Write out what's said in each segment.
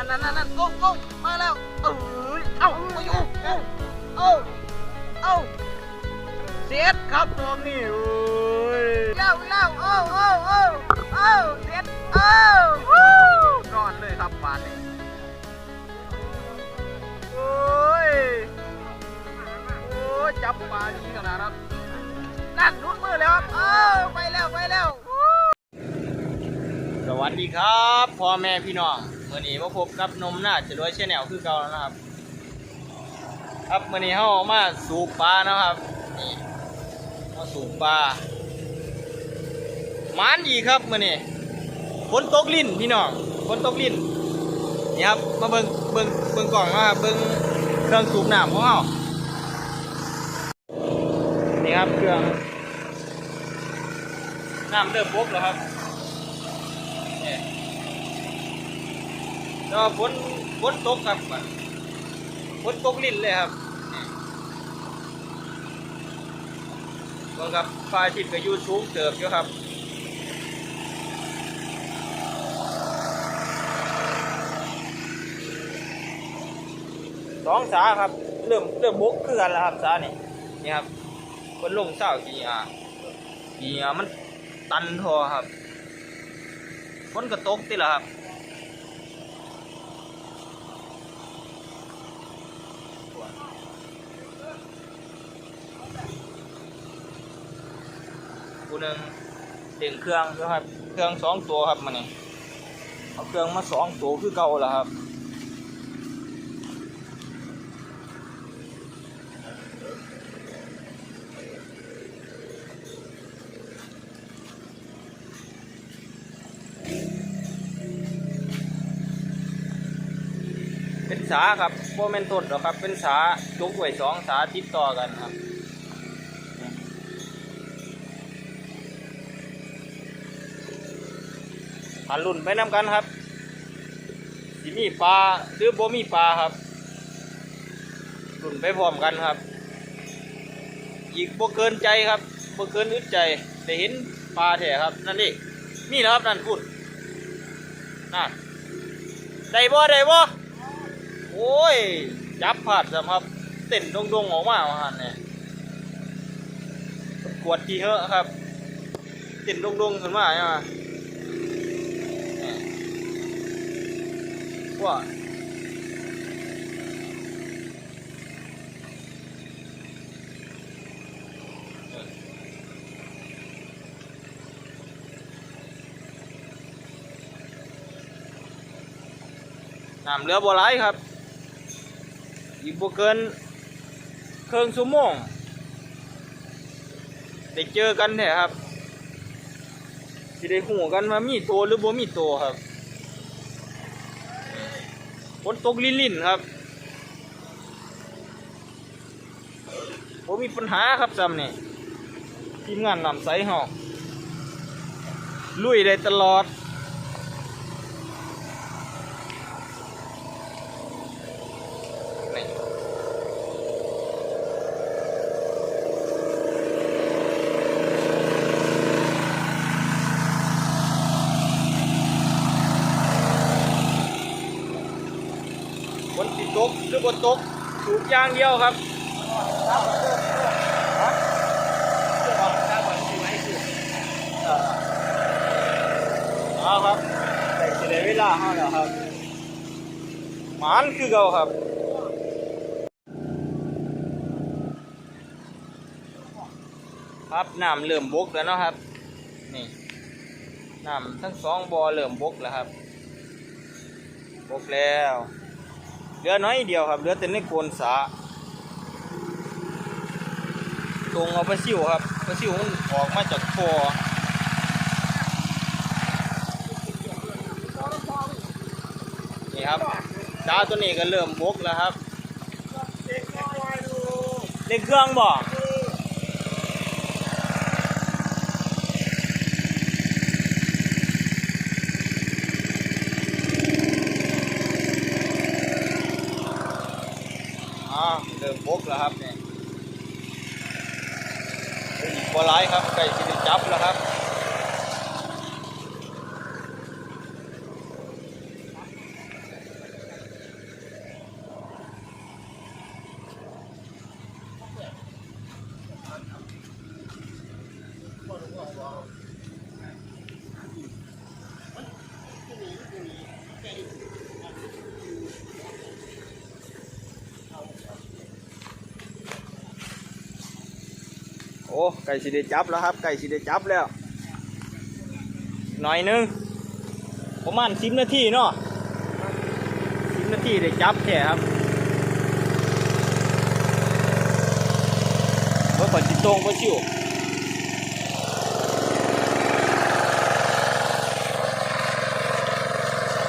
นั่นนั่นนั่นนั่นโก้โก้มาแล้ว เอ้ยเอ้ามาอยู่เอ้าเอ้าเอ้าเสียดครับตรงนี้โอ้ยเล่าเล่าเอ้าเอ้าเอ้าเอ้าเสียดเอ้าวู้นอนเลยครับปานนี้โอ้ยโอ้ยจับปลาดีขนาดนั้นนั่นรุดมือแล้วครับเอ้าไปแล้วไปแล้วสวัสดีครับพ่อแม่พี่น้อง มื่อนี้มาพบกับนมหน้าจะรวยชแนลคือเก่าแล้วนะครับ ครับเมื่อนี้เขามาสูบปลานะครับนี่มาสูบปลาหมานดีครับเมื่อนี้ฝนตกลิ้นพี่น้องฝนตกลิ้นนี่ครับมาเบิ่งเบิ่งเบิ่งกล่องนะครับเบิ่งเครื่องสูบน้ำของเขานี่ครับเครื่องน้ำเริ่มบกแล้วครับ เนี่ย แล้วฝนฝนตกครับฝนตกลิ้นเลยครับก็ครับฟ้าอาทิตย์ก็อยู่สูงเติบอยู่ครับสองสาครับเริ่มเริ่มบกคือกันแล้วครับสานี่นี่ครับคนลงเศร้ากี่อะกี่อะมันตันทอครับฝนก็ตกติละครับ กูหนึ่งเด่งเครื่องนะครับ เครื่องสองตัวครับมันนี่เอาเครื่องมาสองตัวคือเก่าแล้วครับเป็นสาครับ บแมนตดหรอกครับ เป็นสาจุกไว้สองสาติดต่อกันครับหันรุ่นไปน้ำกันครับสิมีปลาหรือโบมีปลาครับรุ่นไปพร้อมกันครับ อีกโบเกินใจครับโบเกินอึดใจได้เห็นปลาแท้ครับ นั่นนี่มีแล้วครับนั่นพูดนั่นได้บ่ได้บ่ อ้ย จับผัดสำครับเต้นดงๆออกมาว่าหันเนี่ยกวดทีเหอะครับเต้นดงๆขึ้นมาใช่ไหมเนี่ยว่าน้ำเหลือบัวไหลครับ อีกบ่เกินเครื่องชั่วโมงได้เจอกันแท้ครับสิได้หูกันว่ามีตัวหรือบ่มีตัวครับฝนตกลิ่นๆครับบ่มีปัญหาครับจำนี่ทีมงานนำใสเฮาลุยได้ตลอด นี่บนติดตกหรือบนตกสูบ อย่างเดียวครับเอาครับแต่สิได้เวลาเฮาแล้วครับหมานคือเก่าครับครับน้ำเริ่มบกแล้วเนาะครับ นี่น้ำทั้งสองบ่อเริ่มบกแล้วครับ บกแล้ว เหลือน้อยเดียวครับเหลือแต่ในโคนสาตรงเอาปลาซิวครับปลาซิวมันออกมาจากคอนี่ครับดาวตัวนี้ก็เริ่มบกแล้วครับเด็กเครื่องบ่อ่าเริ่มบกแล้ว ครับเนี่ยปลาไหลครับไก่สิได้จับแล้วครับ อ้ไก่สิได้จับแล้วครับ ไก่สิได้จับแล้ว หน่อยนึง ประมาณสิบนาทีเนาะสิบนาทีได้จับแค่ครับว่าก่อนจิตรงก็ชิว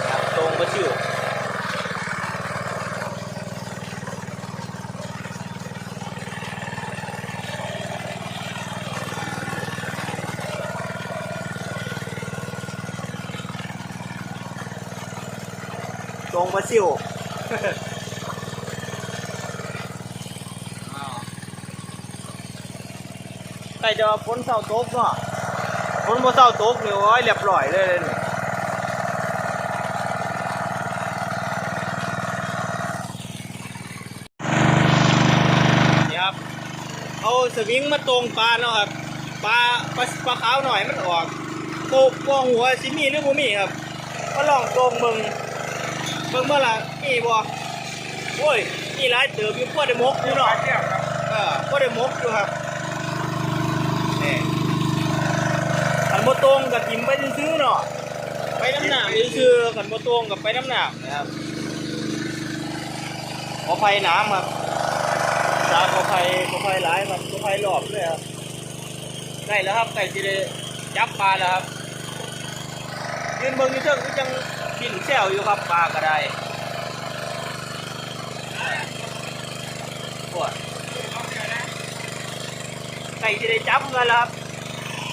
ครับตรงก็ชิว ตรงก็ชิวใกล้จะฝนเศร้าตกเนาะฝนบ่เศร้าตกนี่โอ้ยเรียบร้อยเลยๆนะครับเอาสวิงมาตรงปลาเนาะครับปลาปลาปลาขาวหน่อยมันออกโตกบ่หัวสิมีหรือบ่มีครับก็ลองตรงเบิ่ง เบิ่งเมื่อไหร่มีบ่โอ้ยมีหลายเติบอยู่พวกได้มกอยู่เนาะเออพวกได้มกอยู่ครับนี่ขันโมตรงกับกินไปซื้อเนาะไปน้ำหนามซื้อขันโมตรงกับไปน้ำหนามนะครับขอไฟน้ำครับจาขอไฟขอไฟหลายครับขอไฟหลอบเลยครับใกล้แล้วครับใกล้จะได้จับปลาแล้วครับยืนเบิ่งอยู่เชิงก็ยัง กินแซวอยู่ครับปลาก็ได้ปวดไก่ที่ได้จับกันแล้วครับ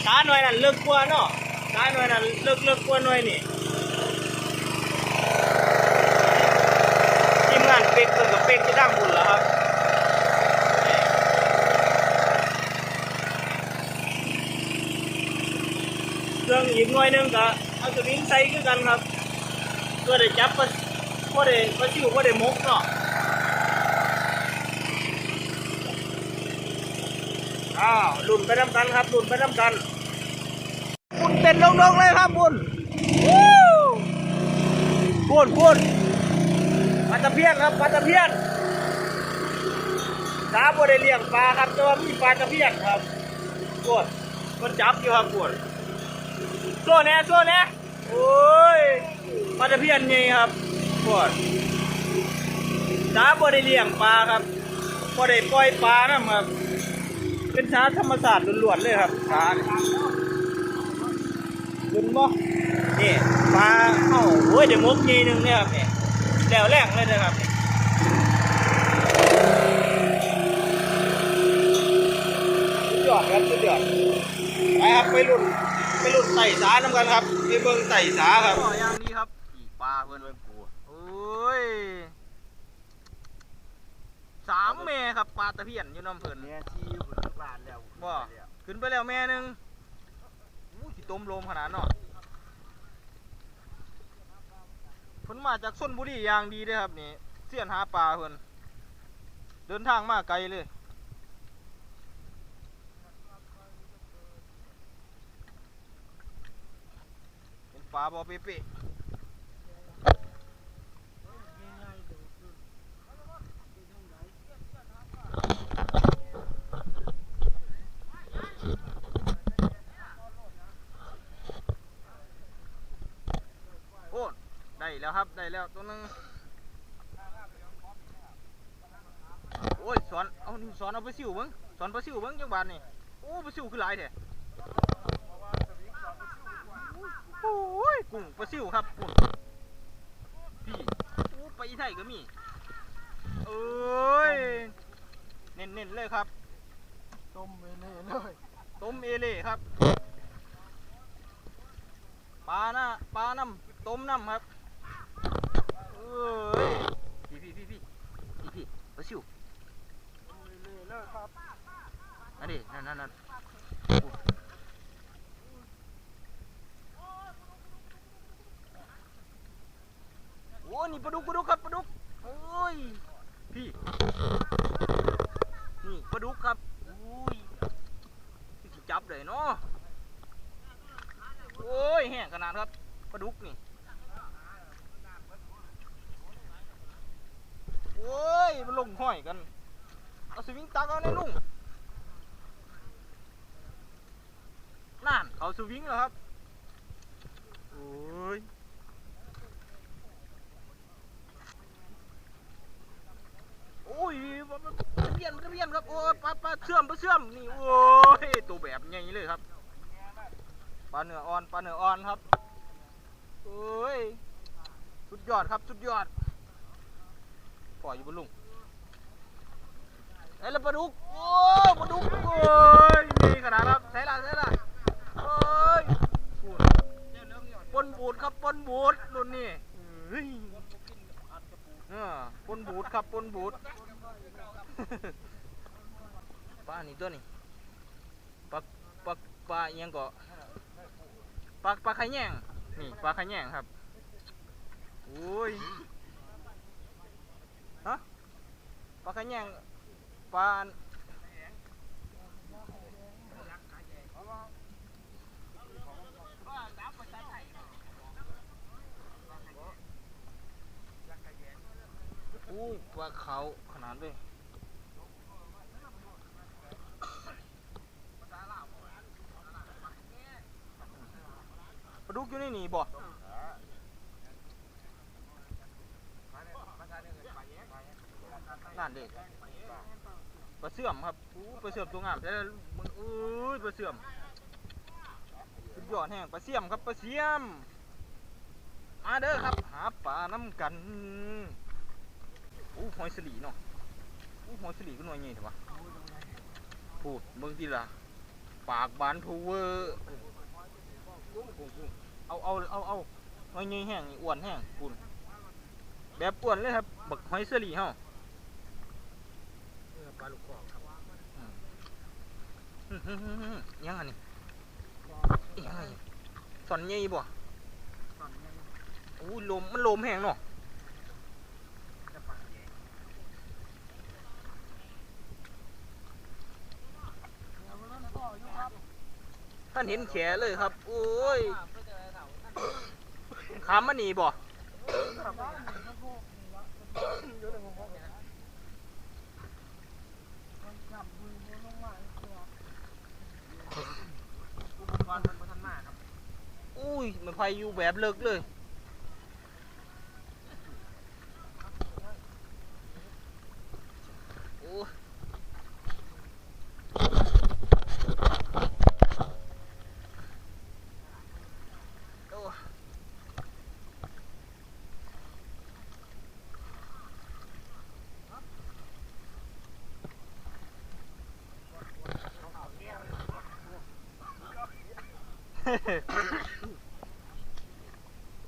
ตาหน่อยนั่นเลิกกลัวเนาะตาหน่อยนั่นเลิกเลิกกลัวหน่อยนี่ทีมงานเป็กเพิ่นกับเป็กที่ดังบุญแล้วครับเครื่องอีกหน่อยนึงก็เอาสวิงใส่คือกันครับ เพื่อได้จับก็พอได้ก็ชิวพอได้มุกเนาะอ้าวลุ่นไปน้ำกันครับลุ่นไปน้ำกันบุญเป็นลงๆเลยครับบุญวู้บุญบุญปลาตะเพียนครับปลาตะเพียนตาบ่ได้เลี้ยงปลาครับแต่ว่ามีปลาตะเพียนครับบุญมันจับอยู่ครับบุญโซ่แน่โซ่แน่โอ้ย ปลาตะเพียนนี่ครับบุญตาบ่ได้เลี้ยงปลาครับบ่ได้ปล่อยปลานะครับ เป็นช้าธรรมศาสตร์ล้วนๆเลยครับช้าเนี่ยคุณบ่นี่ปลาเอ้าโอ้ยเดี๋ยวมุกทีหนึงเนี่ยครับเนี่ยแล้วแรกเลยนะครับเนี่ยสุดยอดครับสุดยอดไปครับไปรุ่นไปรุ่นไต่สาน้ำกันครับไปเบิ่งไต่สาครับ เพื่อนเพื่อนกูโอ้ยสามเมครับปลาตะเพียนอยู่น้ำเพิ่น เนี่ยที่อยู่นทุกร้านแล้วบ่ ขึ้นไปแล้วแม่หนึงอู้ที่ต้มลมขนาดเนาะเพิ่นมาจากชนบุรีอย่างดีเด้อครับนี่เสียนหาปลาเพิ่นเดินทางมาไกลเลยเป็นปลาบ่เป๊ะอ้ได้ แล้วครับ ได้แล้วตัวหนึงโอ้ยสอนเอานี่สอนเอาไปสิวเบิ่งสอนไปสิวเบิ่งจังบาดนี่โอ้ไปสิวคือหลายแท้โอ้ยกุ้งปลาซิวครับกุ้งพี่โอ้ไปลาอีไทยก็มีเอ้ยเน้นๆเลยครับ ต้มไปเลยเลยต้มเอเล่ครับปลาหน้าปลาน้ำต้มน้ำครับ เอ้ยพี่พี่พี่พี่พี่พี่ปลาซิวเลิกครับนั่นดินั่นนั่นนั่นโอ้นี่ปลาดุกปลาดุกครับปลาดุกโอ้ยพี่นี่ปลาดุกครับอุ้ยจับเลยเนาะโอ้ยแห้งขนาดครับปลาดุกนี่ โอ้ย มันลงห้อยกัน เอาสวิงตักเอาในลุงนั่นเอาสวิงเหรอครับ โอ้ยโอ้ยมันเรียนมันเรียนครับ โอ้ปลาปลาเชื่อมปลาเชื่อม นี่ โอ้ย ตัวแบบใหญ่เลยครับ ปลาเนื้ออ่อน ปลาเนื้ออ่อนครับ โอ้ย สุดยอดครับ สุดยอด ปล่อยอยู่บนลุงไอ้ยแล้วปลาดุก โอ้ยปลาดุกโอ้ยนี่ขนาดครับใช่ละใช่ละโอ้ยปูดปนบูดครับปนบูดรุ่นนี้เฮ้ยเออปนบูดครับปนบูดปลานี่ตัวนี้ปลาปลาปลาอิหยังก็ปลาปลาขะแยงนี่ปลาขะแยงครับโอ้ย ฮะปลาขะแยงปลาอู้ยปลาเขาขนาดเลยปลาดุกอยู่ในนี่บ่ นั่นเด็กปลาเสื่อมครับอู้ปลาเสื่อมตัวงามแต่มึงอุ้ยปลาเสื่อมสุดยอดแห้งปลาเสี่ยมครับปลาเสี่ยม มาเด้อครับ หาปลาน้ำกันอู้หอยสลีเนาะอู้หอยสลีก็หน่วยใหญ่ถอะวะพูดเบิ่งทีละปากบานทูเวอร์เอาเอาเอาเอาหอยใหญ่แห้งอ้วนแห้งคุณแบบอ้วนเลยครับบักหอยสลีเฮา ปลาลูกกอกครับอื้อหือหือหือยังอันนี้ยังไงสอนใหญ่บ่ตอนนี้อู้ลมมันลมแห้งเนาะท่านเห็นแขเลยครับ โอ้ยขามมันหนีบ่ ครับอยู่ในห้องพ่อเนี่ยมันจับมือมันลงมาอีกตัวอุปกรณ์มันบ่ทันมาครับ อุ้ยมันไฟอยู่แบบเลิกเลย โอ้ยโอ้ย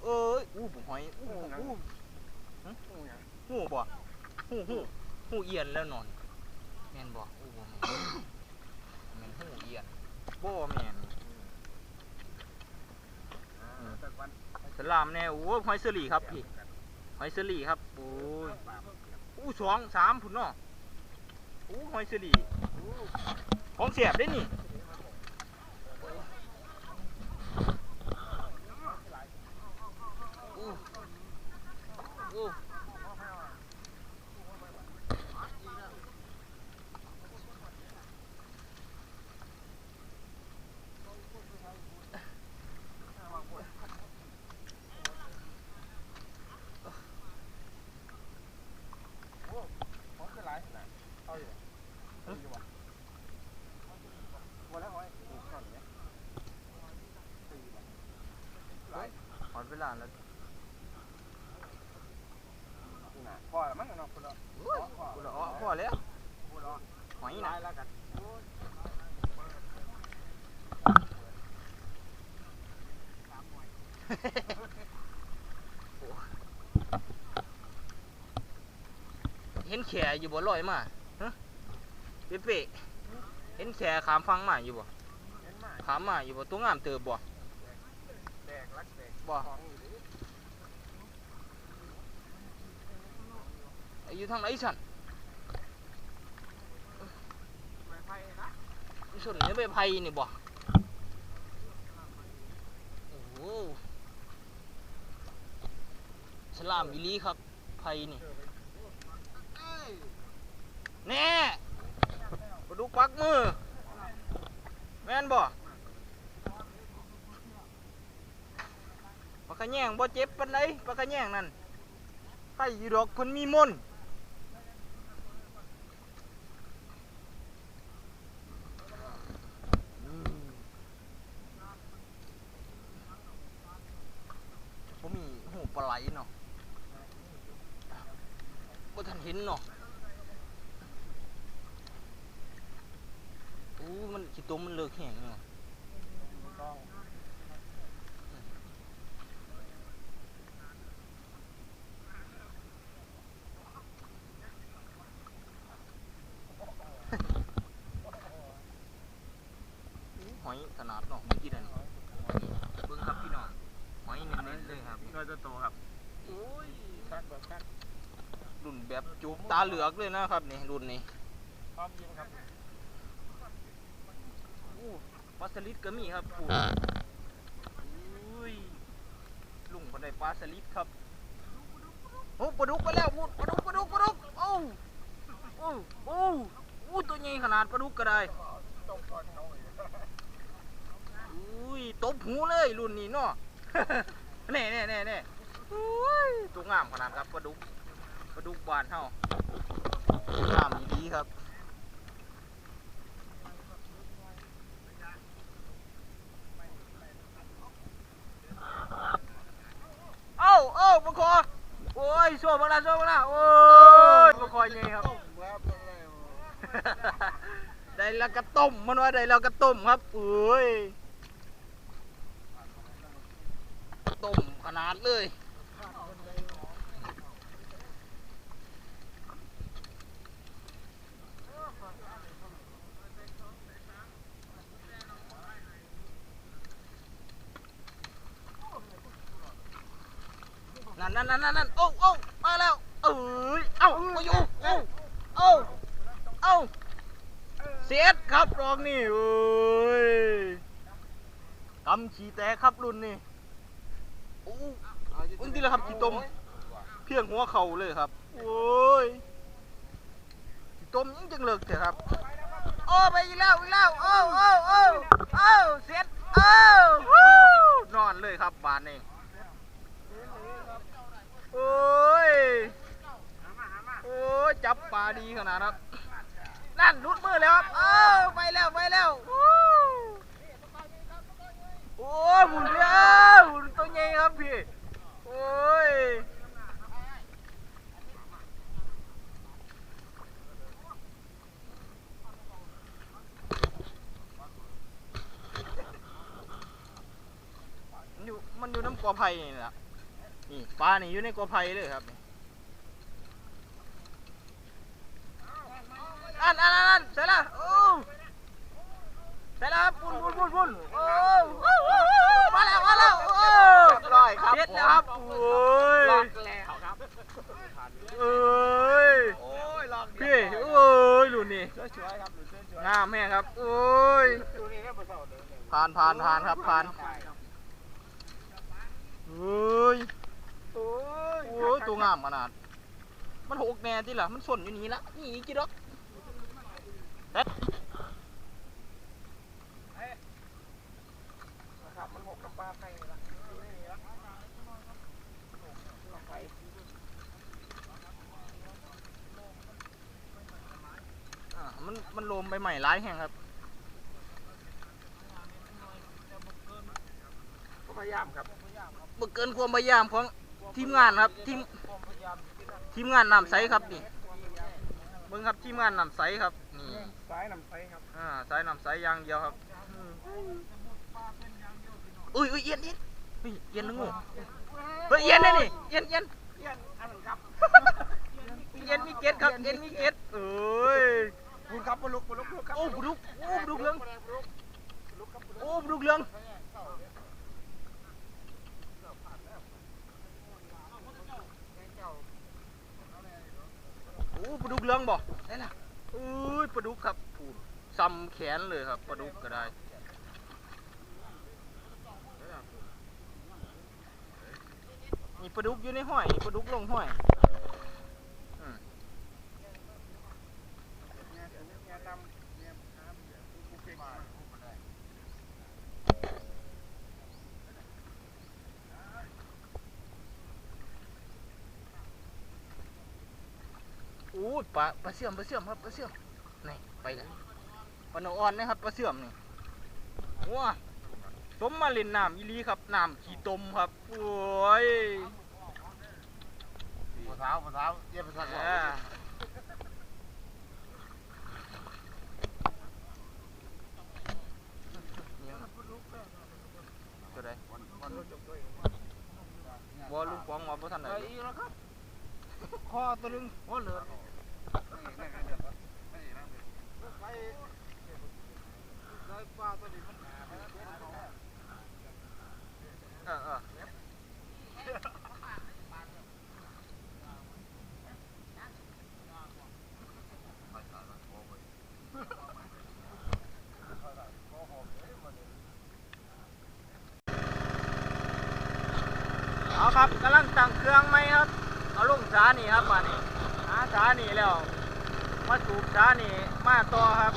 เอ้ยอู้ผมหอยอู้อู้หึหูบ่ หูหูเอียนแล้วนอนแม่นบอกอู้บ่แม่นแมนหูเอียนบ่แม่นสลามแน่โอ้หอยเสลีครับพี่หอยเสลีครับโอ้ยอู้สองสามผุนเนาะอู้หอยเสลีของเสียบได้นี่อู้อู้ ของคือหลายขนาดเอาอยู่เอาอยู่วะวันละร้อยโอ้ข้าวเหนียวสี่บาทหลาย ห อดเวลาแล้วนี่นะพอแล้วมั้งเนาะคนละอุ้ยกูละอ้อพอแล้วพูดแล้วหอยนี่นะนะแล้วกันเห็นแขอยู่บ่ลอยมาฮะเป๊ะๆเห็นแขขามฟังมาอยู่บ่เห็นไหมขามมาอยู่บ่ตัวงามเติบบ่แดกรักแดก บ่อยู่ทางไหนสันไม่ไฟนะอยู่ส่วนนี้ใบไผ่นี่บ่โอ้โหฉลามอีลีครับไผ่นี่แน่ปลาดุกปักมือ แม่นบ่ ขะแยงบ่เจ็บปานใดปลาขะแยงนั่นไข่อยู่ดอกเพิ่นมีมนต์อืมบ่มีหูปลาไหลเนาะบ่ทันเห็นเนาะอู้มันขี้ตมมันเลิกแห้งเนาะ ต้อง ห อยขนาดเนาะเมื่อกี้นั่นเบิ่งครับพี่น้องหอยเน้นๆเลยครับเราจะโตครับโอ้ยคักแบบคักรุ่นแบบจุกตาเหลือกเลยนะครับนี่รุ่นนี้พร้อมยิงครับอู้ปลาสลิดก็มีครับปูอุ้ยลุงคนใดปลาสลิดครับโอ้ปลาดุกไปแล้วพูดปลาดุกปลาดุกปลาดุกโอ้โอ้โอ้อู้ตัวใหญ่ขนาดปลาดุกก็ได้ต้องก่อนเขาเลย อุ้ยตบหูเลยรุ่นนี้เนาะ แน่แน่แน่แน่อุ้ยตัวงามขนาดครับปลาดุกปลาดุกบานเฮางามดีครับเอ้าเอ้าปลาคอโอ้ยโซ่บังละโซ่บังละโอ้ยปลาคอใหญ่ครับครับ ได้แล้วก็ต้มมันว่าได้แล้วก็ต้มครับเอ้ยต้มข นาดเลยนั่นนั่นนั่นนั่นโอ้โอ้มาแล้ว เอ้ย เอ้ามาอยู่เอ้าเอ้าเอ้าเสียดครับรองนี่โอ้ยกำฉีแตกครับรุ่นนี่ อึ้งที่ละครับขี้ต้มเพียงหัวเข่าเลยครับ โอ้ยขี้ต้มยังจังเลิกเถอะครับ โอ้ไปอีกแล้วอีกแล้วโอ้โอ้โอ้โอ้เสียดโอ้วู้นอนเลยครับบานนี่โอ้ยโอ้ยจับปลาดีขนาดครับนั่นรุดมือแล้วครับเอ้ไปแล้วไปแล้วโอ้หมุนเลยเอ้าหมุนตัวใหญ่ครับพี่ โอ้ยมันอยู่มันอยู่น้ำกอไผ่นี่แหละนี่ปลานี่อยู่ในกอไผ่เลยครับอันอันอันอันใส่ละโอ้ ใส่ละครับปุ่นปุ่นปุ่นปุ่นโอ้โอ้โอ้โอ้มาแล้วมาแล้วโอ้ร้อยครับเด็ดนะครับโอ้ยล็อกแล้วครับเอ้ยโอ้ยล็อกพี่โอ้ยดูนี่ช่วยๆครับหรือช่วยๆงามแม่ครับโอ้ยดูนี่ครับเสาเดินเลยผ่านผ่านผ่านครับผ่านใช่ครับเฮ้ยโอ้ยโอ้ยตัวงามขนาด มันหกแน่ที่ล่ะมันส่วนอยู่นี่ละนี่อีกกี่ดอกเด็ด นะครับ มันหกกับปลาไทยละนี่นี่ละไปอ่ามันมันโลมไปใหม่ร้ายแห่งครับก็พยายามครับบึกเกินความพยายามของทีมงานครับทีมความพยายามที่นั่นทีมงานนำใสครับนี่เบิ่งครับทีมงานนำใสครับนี่ซ้ายนำไซครับอ่าสายนำใสอย่างเดียวครับ อุ้ยอุ้ยเอียนเอียนเฮ้ยเอียนนะงูเฮ้ยเอียนเลยนี่เยนเอียนเยี่ยนอันนั้นครับเอียนมีเกล็ดครับเอียนมีเกล็ดเอ้ยคุณครับปลุกปลุกปลุกครับโอ้ปลุกโอ้ปลุกเหลืองลุกครับโอ้ปลุกเหลืองโอ้ปลาดุกเหลืองบ่ได้ล่ะอุ้ยปลาดุกครับพูดซ้ำแขนเลยครับปลาดุกก็ได้ มีปลาดุกอยู่ในห้อยปลาดุกลงห้อยอู้ปลาปลาเสื่อมปลาเสื่อมครับปลาเสื่อมนี่ไปแล้วปลาหนอ่อนนะครับปลาเสื่อมนี่ว้า สมมาเล่นน้ำอีหลีครับน้ำขี้ตมครับโอ้ยปลาเท้าปลาเท้าเยี่ยมไปสักอ่าตัวใดบ่ลูกฟองมาบ่ทันได้ไปอีกแล้วครับคอตัวนึงโอ้เหลือไปได้ปลาตัวนี้มัน เออเออเอา ครับกำลังตั้งเครื่องไหมครับ เอาลงสานี่ครับมานี่หาสานี่แล้ว มาสูบสานี่มาต่อครับ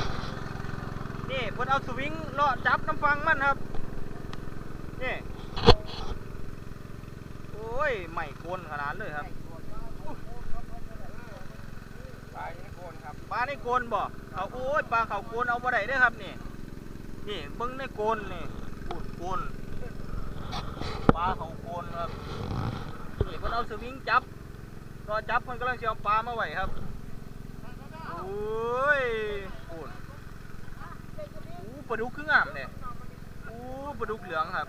นี่เพิ่นเอาสวิงเลาะจับน้ำฟังมันครับ นี่โอ้ยไม่โกนขนาดเลยครับปลาอย่างนี้โคนครับปลาในโกนบ่เขาโอ้ยปลาเขาโกนเอาบ่ได้เด้อครับนี่ นี่เบิ่งในโกนนี่ปูดโกน ปลาเขาโกนครับนี่เพิ่นเอาสวิงจับรอจับเพิ่นกำลังสิเอาปลามาไว้ครับโอ้ยปูดอู้ปลาดุกคืองามเนี่ยอู้ปลาดุกเหลืองครับ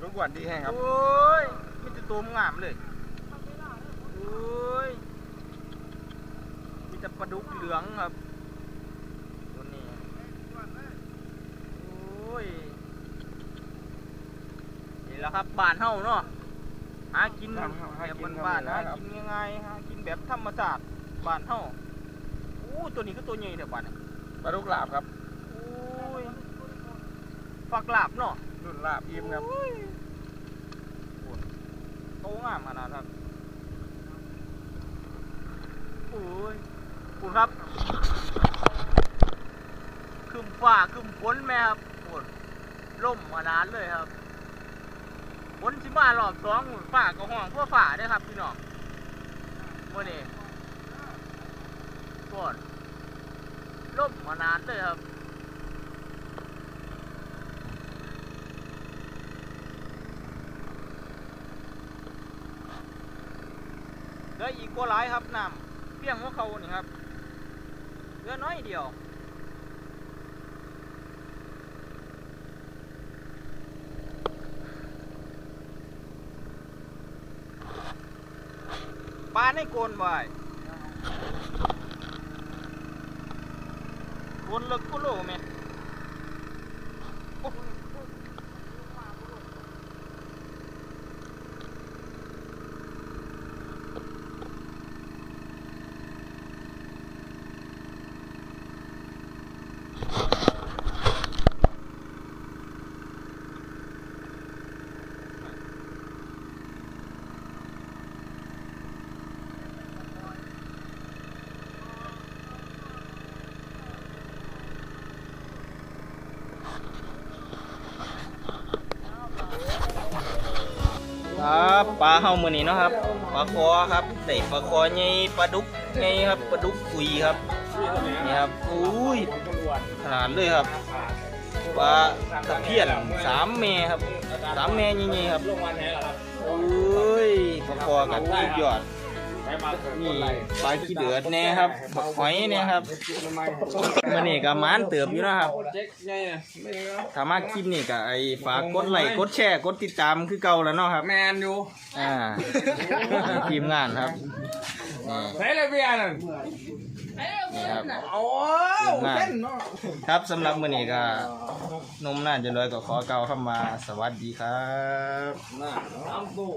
รู้กวนดีแห้งครับโอ้ยมีแต่ตัวงามเลยโอ้ยมีแต่ปลาดุกเหลืองครับ ตัวนี้ โอ้ย นี่ แหละครับบ้านเฮาเนาะหากินแบบบ้านๆหากินง่ายๆหากินแบบธรรมชาติบ้านเฮาโอ้ตัวนี้ก็ตัวใหญ่เด้อบ้านเนี่ยปลาลูกหลาบครับโอ้ยฝักหลาบเนาะรุ่นลาบอิ่มครับโตงามขนาดครับโอ้ยคุณครับคืมฝ่าคืมฝนแม่ครับโอ้ยล่มมานานเลยครับ ฝนสิมารอบสองฝ่าก็ห้องพื่อฝ่าเด้ครับพี่น้องมื่อนี้ก่อนล่มมานานเลยครับเหลืออีกบ่หลายครับน้ำเพียงว่าเขานี่ครับเหลือน้อยเดียว ปลาในโกนบ่ายโกนเลิกกุโลแม่โอ้ ครับปลาเฮามือนี้เนาะครับปลาคอครับใส่ปลาคอไงปลาดุกไงครับปลาดุกอุยครับนี่ครับอุ้ยขนาดเลยครับปลาตะเพียนสามเมครับสามเมใหญ่ๆครับโอ้ยปลาคอกันสุดยอด นี่ปลาขี้เดือดแน่ครับบักหอยเนี่ยครับมันนี่ก็หมานเติบอยู่นะครับถ้ามาคลิปนี่ก็ไอ้ฝากกดไลค์กดแชร์กดติดตามคือเก่าแล้วเนาะครับ แมนอยู่อ่าทีมงานครับนี่ใส่เลยเบียร์นั่นนี่ครับโอ้ทีมงานครับสำหรับมื้อนี้ก็นมน่าจะลอยก็ขอเกล่าวคำว่าสวัสดีครับน้ำตู้